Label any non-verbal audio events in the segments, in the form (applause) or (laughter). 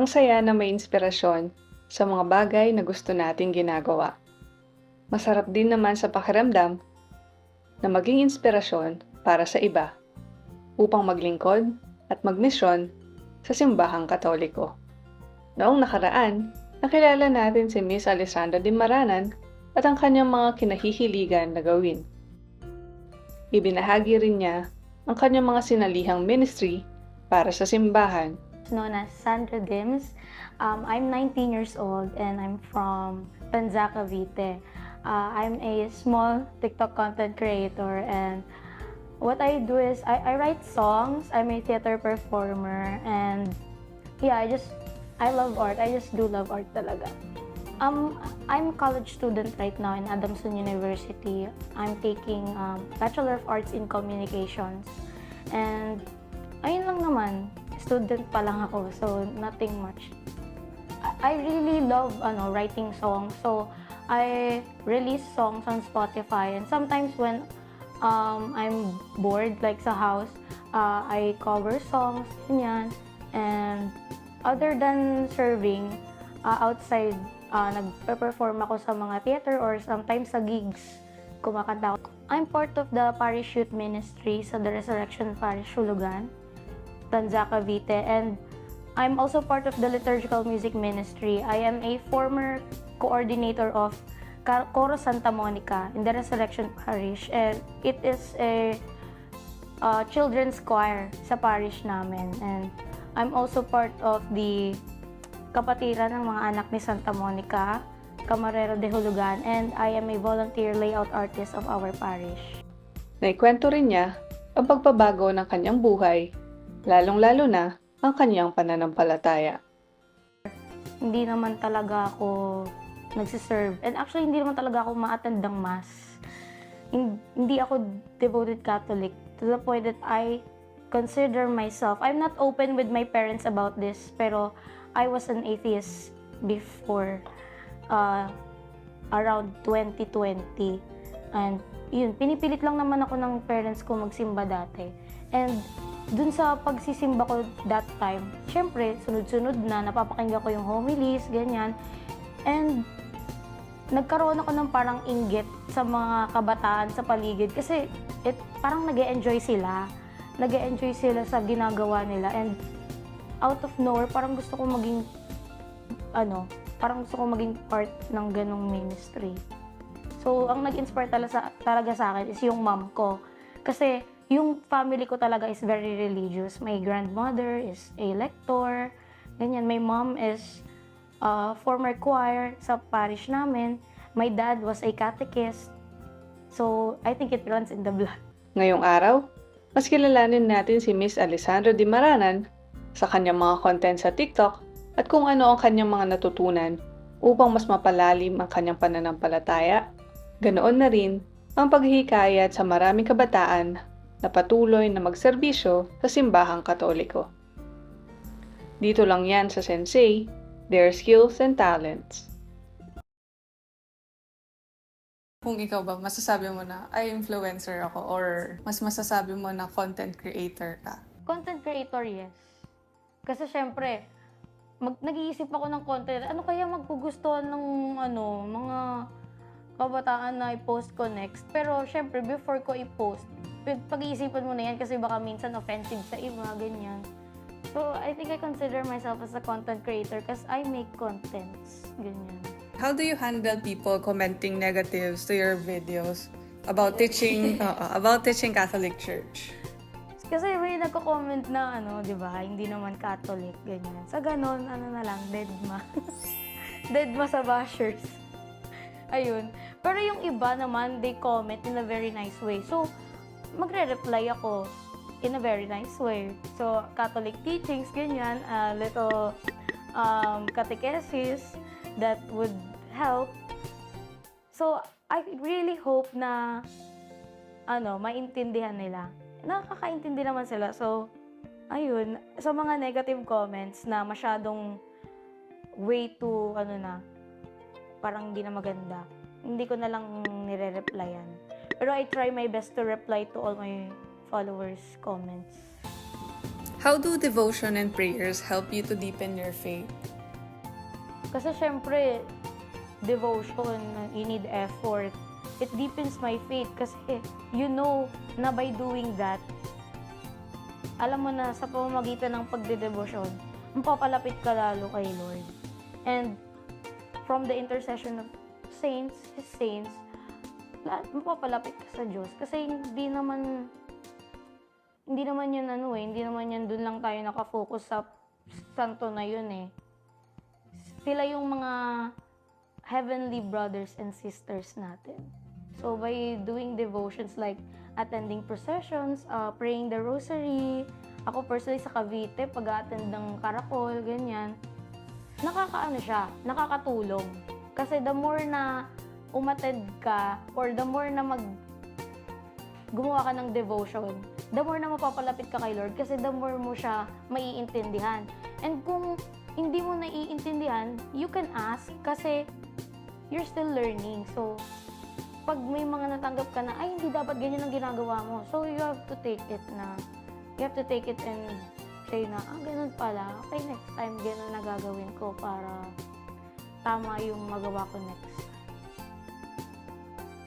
Ang saya na may inspirasyon sa mga bagay na gusto nating ginagawa. Masarap din naman sa pakiramdam na maging inspirasyon para sa iba upang maglingkod at magmisyon sa simbahang katoliko. Noong nakaraan, nakilala natin si Miss Alessandra Di Maranan at ang kanyang mga kinahihiligan na gawin. Ibinahagi rin niya ang kanyang mga sinalihang ministry para sa simbahan known as Sandra Dims. Um, I'm 19 years old and I'm from Panza, Cavite. Uh, I'm a small TikTok content creator and what I do is I, I write songs. I'm a theater performer and yeah, I just I love art. I just do love art talaga. Um, I'm a college student right now in Adamson University. I'm taking um, Bachelor of Arts in Communications. And ayun lang naman, student pa lang ako, so nothing much. I really love ano writing songs. So I release songs on Spotify and sometimes when um, I'm bored like sa house, uh, I cover songs ganyan. And other than serving uh, outside, uh, nagpe-perform ako sa mga theater or sometimes sa gigs. Kumakanta ako. I'm part of the Parish Youth Ministry sa The Resurrection Parish, Hulugan. Tanza, Cavite. And I'm also part of the Liturgical Music Ministry. I am a former coordinator of Coro Santa Monica in the Resurrection Parish. And it is a uh, children's choir sa parish namin. And I'm also part of the kapatiran ng mga anak ni Santa Monica, Camarero de Hulugan, and I am a volunteer layout artist of our parish. Naikwento rin niya ang pagbabago ng kanyang buhay, lalong-lalo na ang kanyang pananampalataya. hindi naman talaga ako nagsiserve. And actually, hindi naman talaga ako ma-attend ng mass. Hin- Hindi ako devoted Catholic to the point that I consider myself, I'm not open with my parents about this, pero I was an atheist before uh, around 2020. And yun, pinipilit lang naman ako ng parents ko magsimba dati. And dun sa pagsisimba ko that time, syempre, sunod-sunod na, napapakinggan ko yung homilies, ganyan. And nagkaroon ako ng parang inggit sa mga kabataan sa paligid kasi it, parang nag enjoy sila. nag enjoy sila sa ginagawa nila. And out of nowhere, parang gusto ko maging, ano, parang gusto ko maging part ng ganong ministry. So, ang nag-inspire talaga sa, talaga sa akin is yung mom ko. Kasi yung family ko talaga is very religious. My grandmother is a lector. Ganyan. My mom is uh, former choir sa parish namin. My dad was a catechist. So, I think it runs in the blood. Ngayong araw, mas kilalanin natin si Miss Alessandra Di Maranan sa kanyang mga content sa TikTok at kung ano ang kanyang mga natutunan upang mas mapalalim ang kanyang pananampalataya. Ganoon na rin ang paghihikayat sa maraming kabataan na patuloy na magserbisyo sa simbahang katoliko. Dito lang yan sa Sensei, their skills and talents. Kung ikaw ba, masasabi mo na, ay, influencer ako or mas masasabi mo na content creator ka? Content creator, yes. Kasi syempre, mag, nag-iisip ako ng content. Ano kaya magpugustuhan ng ano, mga kabataan na i-post ko next? Pero syempre, before ko i-post, pag-iisipan mo na yan kasi baka minsan offensive sa iba, ganyan. So, I think I consider myself as a content creator because I make contents. Ganyan. How do you handle people commenting negatives to your videos about teaching (laughs) Oo, about teaching Catholic Church? Kasi may nagko-comment na ano, 'di ba? Hindi naman Catholic ganyan. Sa ganon, ano na lang, deadma. (laughs) deadma sa bashers. (laughs) Ayun. Pero yung iba naman, they comment in a very nice way. So, magre-reply ako in a very nice way. So, Catholic teachings, ganyan, a little um, catechesis that would help. So, I really hope na ano, maintindihan nila. Nakakaintindi naman sila. So, ayun, sa mga negative comments na masyadong way to, ano na, parang hindi na maganda, hindi ko na lang nire-replyan. Pero I try my best to reply to all my followers' comments. How do devotion and prayers help you to deepen your faith? Kasi syempre, devotion, you need effort. It deepens my faith kasi you know na by doing that, alam mo na sa pamamagitan ng pagdedebosyon, mapapalapit ka lalo kay Lord. And from the intercession of saints, His saints, lahat mapapalapit ka sa Diyos. Kasi hindi naman, hindi naman yun ano eh, hindi naman yan dun lang tayo nakafocus sa santo na yun eh sila yung mga heavenly brothers and sisters natin. So, by doing devotions like attending processions, uh, praying the rosary, ako personally sa Cavite, pag-attend ng karakol, ganyan, nakakaano siya, nakakatulong. Kasi the more na umattend ka, or the more na mag gumawa ka ng devotion, the more na mapapalapit ka kay Lord kasi the more mo siya maiintindihan. And kung hindi mo naiintindihan, you can ask kasi you're still learning. So, pag may mga natanggap ka na, ay, hindi dapat ganyan ang ginagawa mo. So, you have to take it na, you have to take it and say na, ah, ganun pala. Okay, next time, ganun na gagawin ko para tama yung magawa ko next.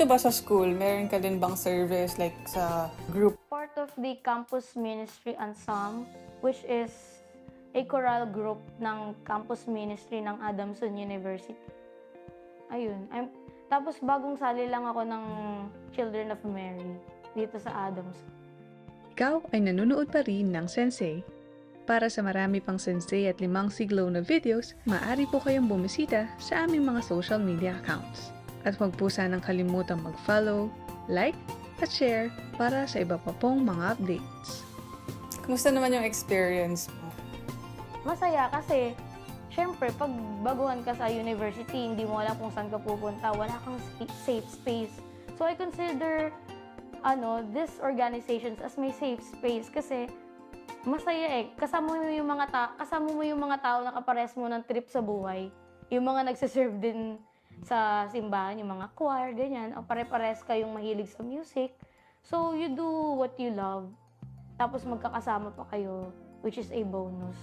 Ito ba sa school, meron ka din bang service like sa group? part of the campus ministry ensemble, which is a choral group ng campus ministry ng Adamson University. Ayun. I'm, tapos bagong sali lang ako ng Children of Mary dito sa Adamson. Ikaw ay nanonood pa rin ng Sensei. Para sa marami pang Sensei at limang siglo na videos, maaari po kayong bumisita sa aming mga social media accounts. At huwag po sanang kalimutang mag-follow, like, at share para sa iba pa pong mga updates. Kumusta naman yung experience mo? Masaya kasi, syempre, pag baguhan ka sa university, hindi mo alam kung saan ka pupunta, wala kang sa- safe space. So, I consider ano, this organizations as my safe space kasi masaya eh. Kasama mo yung mga ta kasama mo yung mga tao na kapares mo ng trip sa buhay. Yung mga nagsiserve din sa simbahan, yung mga choir, ganyan. O pare-pares kayong mahilig sa music. So, you do what you love. Tapos magkakasama pa kayo, which is a bonus.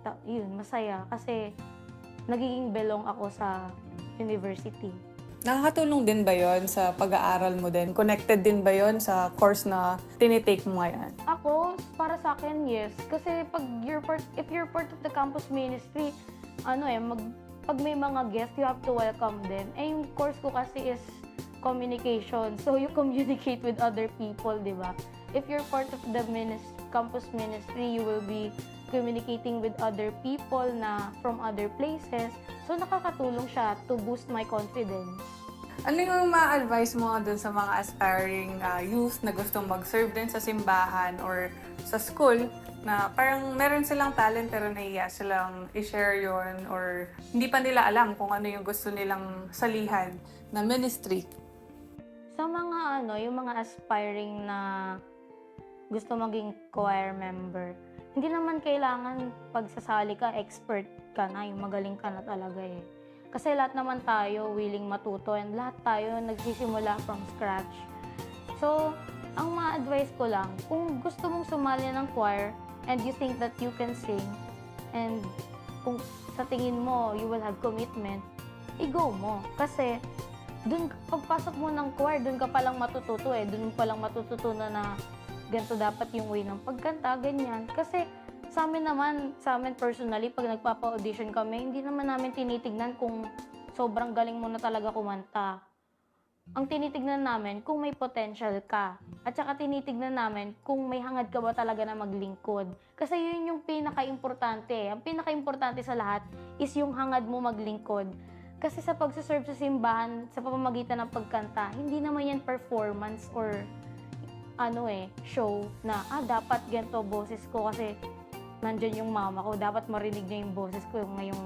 Ta- yun, masaya. Kasi nagiging belong ako sa university. Nakakatulong din ba yon sa pag-aaral mo din? Connected din ba yon sa course na tinitake mo ngayon? Ako, para sa akin, yes. Kasi pag you're part, if you're part of the campus ministry, ano eh, mag, pag may mga guests, you have to welcome them. Eh, yung course ko kasi is communication. So, you communicate with other people, di ba? If you're part of the minis- campus ministry, you will be communicating with other people na from other places. So, nakakatulong siya to boost my confidence. Ano yung ma-advise mo dun sa mga aspiring uh, youth na gustong mag-serve din sa simbahan or sa school na parang meron silang talent pero nahiya silang i-share yon or hindi pa nila alam kung ano yung gusto nilang salihan na ministry. Sa mga ano, yung mga aspiring na gusto maging choir member, hindi naman kailangan pagsasali ka, expert ka na, yung magaling ka na talaga eh. Kasi lahat naman tayo willing matuto and lahat tayo nagsisimula from scratch. So, ang ma-advise ko lang, kung gusto mong sumali ng choir and you think that you can sing and kung sa tingin mo you will have commitment, i-go mo. Kasi dun, pagpasok mo ng choir, dun ka palang matututo eh. Dun palang matututunan na ganito dapat yung way ng pagkanta, ganyan. Kasi sa amin naman, sa amin personally, pag nagpapa-audition kami, hindi naman namin tinitignan kung sobrang galing mo na talaga kumanta. Ang tinitignan namin kung may potential ka. At saka tinitignan namin kung may hangad ka ba talaga na maglingkod. Kasi yun yung pinaka-importante. Ang pinaka-importante sa lahat is yung hangad mo maglingkod. Kasi sa pagsaserve sa simbahan, sa pamamagitan ng pagkanta, hindi naman yan performance or ano eh, show na, ah, dapat ganito boses ko kasi nandyan yung mama ko, dapat marinig niya yung boses ko yung ngayong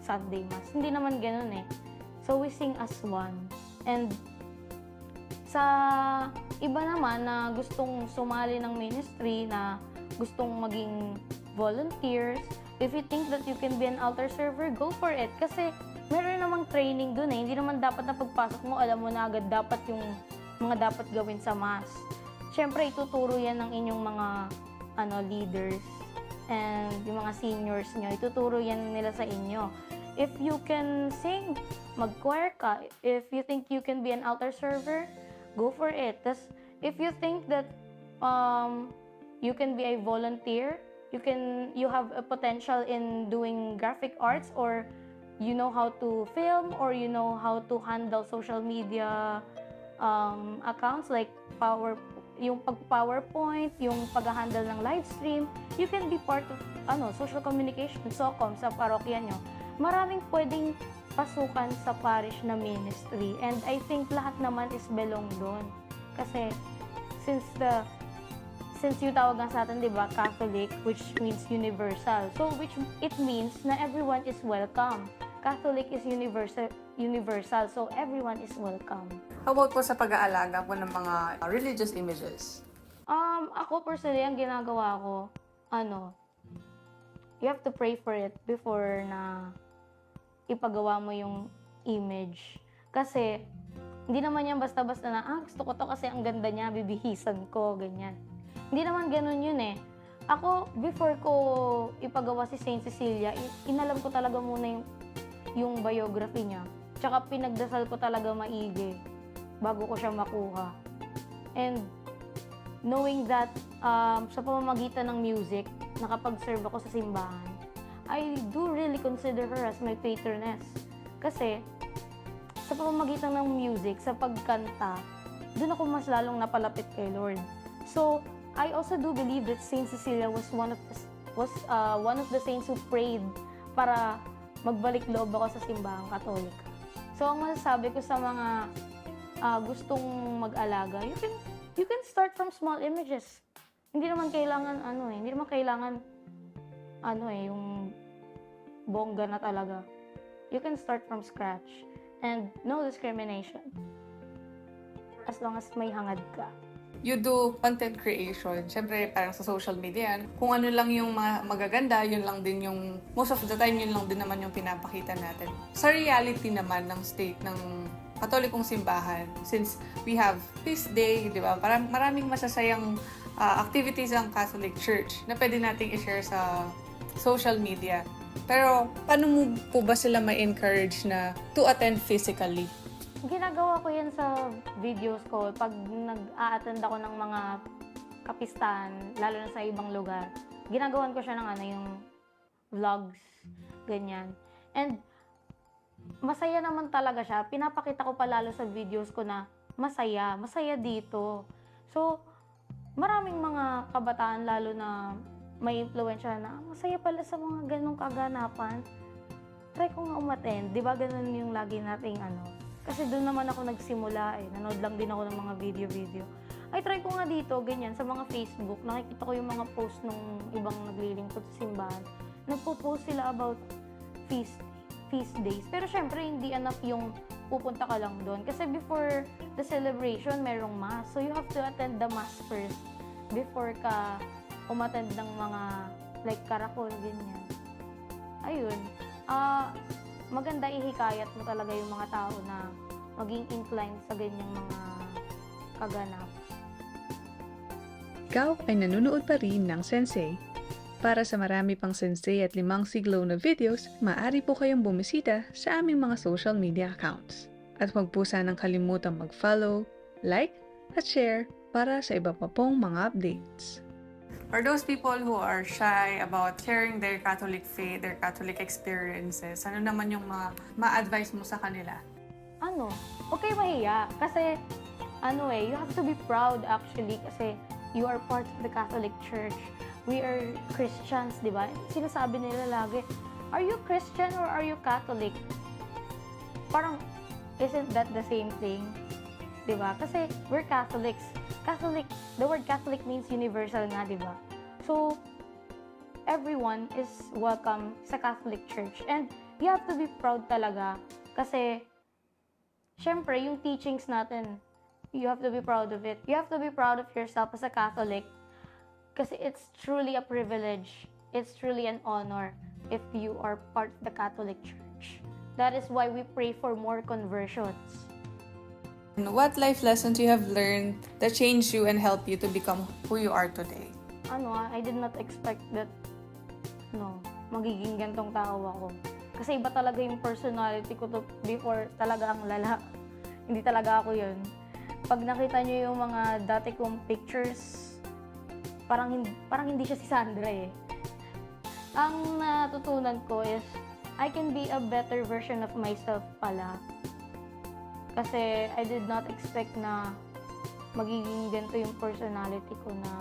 Sunday Mass. Hindi naman ganun eh. So, we sing as one. And sa iba naman na gustong sumali ng ministry, na gustong maging volunteers, if you think that you can be an altar server, go for it. Kasi meron namang training dun eh. Hindi naman dapat na pagpasok mo, alam mo na agad dapat yung mga dapat gawin sa mass. Siyempre, ituturo yan ng inyong mga ano leaders. And yung mga seniors nyo, ituturo yan nila sa inyo. If you can sing, mag-choir ka. If you think you can be an altar server, go for it. Tas, if you think that um, you can be a volunteer, you can you have a potential in doing graphic arts or you know how to film or you know how to handle social media um, accounts like power yung pag PowerPoint, yung pag-handle ng live stream, you can be part of ano, social communication, SOCOM sa parokya nyo. Maraming pwedeng pasukan sa parish na ministry and I think lahat naman is belong doon. Kasi since the since yung tawag nga sa atin, di ba, Catholic, which means universal. So, which it means na everyone is welcome. Catholic is universal, universal, so everyone is welcome. How about po sa pag-aalaga po ng mga religious images? Um, ako personally, ang ginagawa ko, ano, you have to pray for it before na ipagawa mo yung image. Kasi, hindi naman yan basta-basta na, ah, gusto ko to kasi ang ganda niya, bibihisan ko, ganyan. Hindi naman ganun yun eh. Ako, before ko ipagawa si Saint Cecilia, inalam ko talaga muna yung, yung biography niya. Tsaka pinagdasal ko talaga maigi bago ko siya makuha. And knowing that um, sa pamamagitan ng music, nakapag-serve ako sa simbahan, I do really consider her as my patroness. Kasi sa pamamagitan ng music, sa pagkanta, doon ako mas lalong napalapit kay Lord. So, I also do believe that Saint Cecilia was one of was uh, one of the saints who prayed para magbalik loob ako sa simbahang Katolika. So, ang masasabi ko sa mga ah, gustong mag-alaga, you can you can start from small images. Hindi naman kailangan ano eh, hindi naman kailangan ano eh, yung bongga na talaga. You can start from scratch and no discrimination. As long as may hangad ka. You do content creation. Siyempre, parang sa social media. Kung ano lang yung mga magaganda, yun lang din yung, most of the time, yun lang din naman yung pinapakita natin. Sa reality naman ng state ng katolikong simbahan, since we have feast day, di ba? Parang maraming masasayang ah, activities ang Catholic Church na pwede nating i-share sa social media. Pero, paano mo po ba sila ma-encourage na to attend physically? Ginagawa ko yan sa videos ko pag nag-a-attend ako ng mga kapistahan, lalo na sa ibang lugar. Ginagawan ko siya ng ano, yung vlogs, ganyan. And masaya naman talaga siya. Pinapakita ko pa lalo sa videos ko na masaya, masaya dito. So, maraming mga kabataan lalo na may impluensya na masaya pala sa mga ganong kaganapan. Try ko nga umattend. Di ba ganun yung lagi nating ano, kasi doon naman ako nagsimula eh. Nanood lang din ako ng mga video-video. Ay, try ko nga dito, ganyan, sa mga Facebook. Nakikita ko yung mga post ng ibang naglilingkod sa simbahan. Nagpo-post sila about feast, feast days. Pero syempre, hindi enough yung pupunta ka lang doon. Kasi before the celebration, merong mass. So, you have to attend the mass first before ka umattend ng mga like karakol, ganyan. Ayun. Ah, maganda ihikayat mo talaga yung mga tao na maging inclined sa ganyang mga kaganap. Ikaw ay nanonood pa rin ng Sensei. Para sa marami pang Sensei at limang siglo na videos, maaari po kayong bumisita sa aming mga social media accounts. At huwag po sanang kalimutang mag-follow, like, at share para sa iba pa pong mga updates. For those people who are shy about sharing their Catholic faith, their Catholic experiences, ano naman yung mga ma-advise mo sa kanila? Ano, okay mahiya. Kasi, ano eh, you have to be proud actually kasi you are part of the Catholic Church. We are Christians, di ba? Sinasabi nila lagi, are you Christian or are you Catholic? Parang, isn't that the same thing? Di ba? Kasi we're Catholics. Catholic, the word Catholic means universal nga, di ba? So, everyone is welcome sa Catholic Church. And you have to be proud talaga kasi syempre, yung teachings natin, you have to be proud of it. You have to be proud of yourself as a Catholic kasi it's truly a privilege. It's truly an honor if you are part of the Catholic Church. That is why we pray for more conversions. What life lessons you have learned that changed you and helped you to become who you are today? Ano, ah, I did not expect that no, magiging gantong tao ako. Kasi iba talaga yung personality ko to before talaga ang lala. (laughs) Hindi talaga ako yun. Pag nakita nyo yung mga dati kong pictures, parang parang hindi siya si Sandra eh. Ang natutunan ko is, I can be a better version of myself pala. Kasi I did not expect na magiging ganito yung personality ko na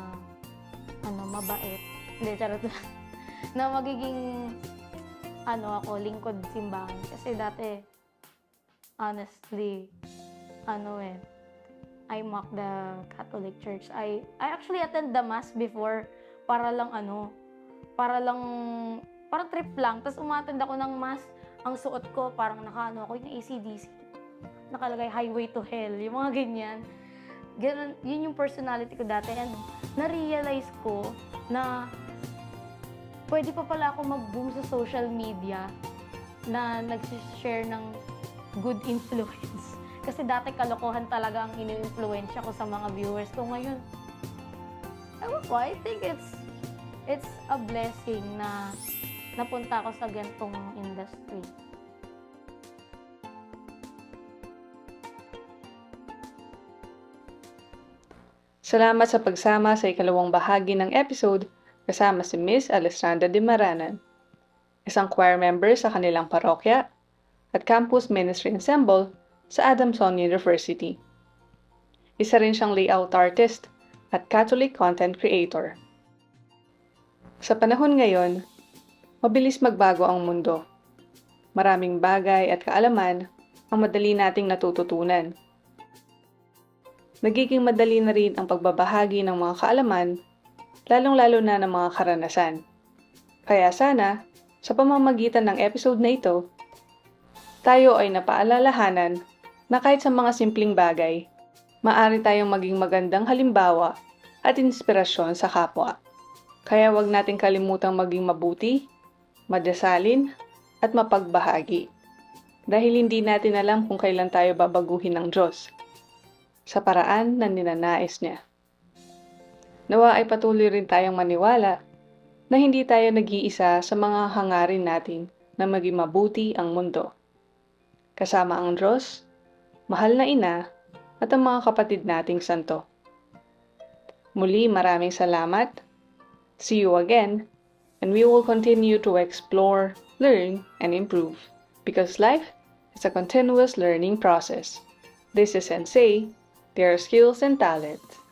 ano, mabait. Hindi, charot lang. (laughs) na magiging ano ako, lingkod simbahan. Kasi dati, honestly, ano eh, I mock the Catholic Church. I, I actually attend the Mass before para lang ano, para lang, parang trip lang. Tapos umattend ako ng Mass, ang suot ko, parang nakaano ako yung ACDC. Nakalagay Highway to Hell, yung mga ganyan. Ganun, yun yung personality ko dati. And na-realize ko na pwede pa pala ako mag-boom sa social media na nag-share ng good (laughs) influence. Kasi dati kalokohan talaga ang ini-influensya ko sa mga viewers ko ngayon. Ewan ko, I think it's it's a blessing na napunta ako sa gantong industry. Salamat sa pagsama sa ikalawang bahagi ng episode kasama si Miss Alessandra de Maranan, isang choir member sa kanilang parokya at campus ministry ensemble sa Adamson University. Isa rin siyang layout artist at Catholic content creator. Sa panahon ngayon, mabilis magbago ang mundo. Maraming bagay at kaalaman ang madali nating natututunan nagiging madali na rin ang pagbabahagi ng mga kaalaman, lalong-lalo na ng mga karanasan. Kaya sana, sa pamamagitan ng episode na ito, tayo ay napaalalahanan na kahit sa mga simpleng bagay, maaari tayong maging magandang halimbawa at inspirasyon sa kapwa. Kaya wag nating kalimutang maging mabuti, madasalin, at mapagbahagi. Dahil hindi natin alam kung kailan tayo babaguhin ng Diyos sa paraan na ninanais niya. Nawa ay patuloy rin tayong maniwala na hindi tayo nag-iisa sa mga hangarin natin na maging mabuti ang mundo. Kasama ang Diyos, mahal na ina, at ang mga kapatid nating santo. Muli maraming salamat. See you again, and we will continue to explore, learn, and improve. Because life is a continuous learning process. This is Sensei, their skills and talents.